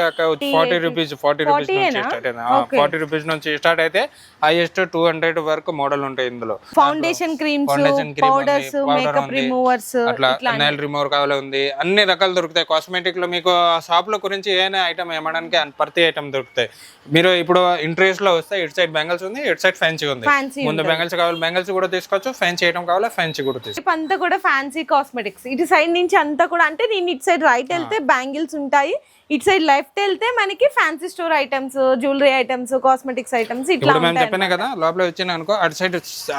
[SPEAKER 1] forty rupees forty rupees నుంచి స్టార్ట్ అయింది. ఫార్టీ రూపీస్ నుంచి స్టార్ట్ అయితే హైయెస్ట్ టూ హండ్రెడ్ వరకు మోడల్ ఉంటాయి ఇందులో.
[SPEAKER 2] Foundation creams
[SPEAKER 1] foundation cream
[SPEAKER 2] removers
[SPEAKER 1] అట్లా నెయిల్ రిమూవర్ కావాలి ఉంది. అన్ని రకాలు దొరుకుతాయి. కాస్మెటిక్లో మీకు షాప్లో గురించి ఏదైనా ఐటమ్ ఏమడానికి ప్రతి ఐటమ్ దొరుకుతాయి. మీరు ఇప్పుడు ఇంట్రెస్ట్ లో వస్తే ఇటు సైడ్ బెంగల్స్ ఉంది ఇటు సైడ్ ఫ్యాన్సీ ఉంది. ముందు బెంగల్స్ కావాలి బెంగల్స్ కూడా తీసుకోవచ్చు ఫ్యాన్సీ ఐటమ్ కావాలా ఫ్యాన్సీ కూడా తీసుకోవచ్చు
[SPEAKER 2] అంతా కూడా ఫ్యాన్సీ కాస్మెటిక్స్ ఇటు సైడ్ నుంచి అంతా కూడా అంటే నేను ఇటు సైడ్ రైట్ వెళ్తే బ్యాంగిల్స్ ఉంటాయి ఇటు సైడ్ లెఫ్ట్ వెళ్తే మనకి fancy store items jewellery items cosmetics items ఇట్లా
[SPEAKER 1] మేము చెప్పినా కదా లోపల వచ్చిన అనుకో అటు సైడ్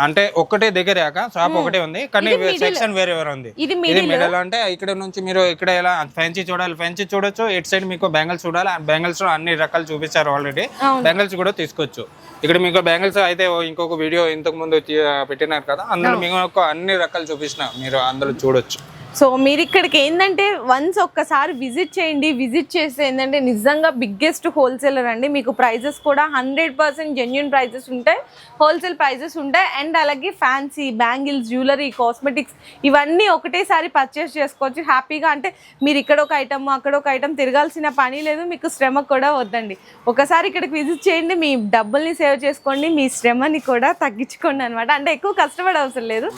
[SPEAKER 1] అంటే ఒక్కటే దగ్గర షాప్ ఒకటే ఉంది కానీ సెక్షన్ వేరే వేరే ఉంది.
[SPEAKER 2] ఇది
[SPEAKER 1] మిడల్ అంటే ఇక్కడ నుంచి మీరు ఇక్కడ ఎలా ఫ్యాన్సీ చూడాలి ఫ్యాన్సీ చూడొచ్చు ఇటు సైడ్ మీకు బ్యాంగిల్స్ చూడాలి బ్యాంగిల్స్లో అన్ని రకాలు చూపించారు ఆల్రెడీ బ్యాంగిల్స్ కూడా తీసుకోవచ్చు. ఇక్కడ మీకు బ్యాంగిల్స్ అయితే ఇంకొక వీడియో ఇంతకు ముందు పెట్టినారు కదా అందులో మీకు అన్ని రకాలు చూపించిన మీరు అందులో చూడొచ్చు.
[SPEAKER 2] సో మీరు ఇక్కడికి ఏంటంటే వన్స్ ఒక్కసారి విజిట్ చేయండి విజిట్ చేస్తే ఏంటంటే నిజంగా బిగ్గెస్ట్ హోల్సేలర్ అండి. మీకు ప్రైజెస్ కూడా హండ్రెడ్ పర్సెంట్ జెన్యున్ ప్రైజెస్ ఉంటాయి. హోల్సేల్ ప్రైజెస్ ఉంటాయి. అండ్ అలాగే ఫ్యాన్సీ బ్యాంగిల్స్ జ్యువెలరీ కాస్మెటిక్స్ ఇవన్నీ ఒకటేసారి పర్చేస్ చేసుకోవచ్చు. హ్యాపీగా అంటే మీరు ఇక్కడ ఒక ఐటమ్ అక్కడ ఒక ఐటమ్ తిరగాల్సిన పని లేదు. మీకు శ్రమ కూడా వద్దండి. ఒకసారి ఇక్కడికి విజిట్ చేయండి. మీ డబ్బుల్ని సేవ్ చేసుకోండి. మీ శ్రమని కూడా తగ్గించుకోండి అనమాట అంటే ఎక్కువ కష్టపడే అవసరం లేదు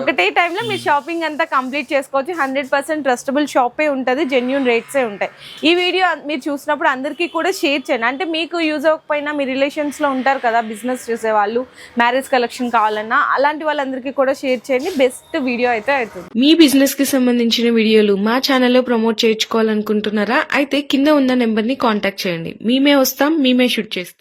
[SPEAKER 2] ఒకటే టైంలో మీరు షాపింగ్ అంతా కంప్లీట్ చేసుకోవచ్చు. హండ్రెడ్ పర్సెంట్ ట్రస్టబుల్ షాపే ఉంటుంది జెన్యున్ రేట్సే ఉంటాయి. ఈ వీడియో మీరు చూసినప్పుడు అందరికీ కూడా షేర్ చేయండి. అంటే మీకు యూజ్ అవ్వకపోయినా మీ రిలేషన్స్లో ఉంటారు కదా బిజినెస్ చేసే వాళ్ళు మ్యారేజ్ కలెక్షన్ కావాలన్నా అలాంటి వాళ్ళందరికీ కూడా షేర్ చేయండి. బెస్ట్ వీడియో అయితే అవుతుంది.
[SPEAKER 3] మీ బిజినెస్కి సంబంధించిన వీడియోలు మా ఛానల్లో ప్రమోట్ చేయించుకోవాలనుకుంటున్నారా? అయితే కింద ఉన్న నెంబర్ని కాంటాక్ట్ చేయండి. మేమే వస్తాం మేమే షూట్ చేస్తాం.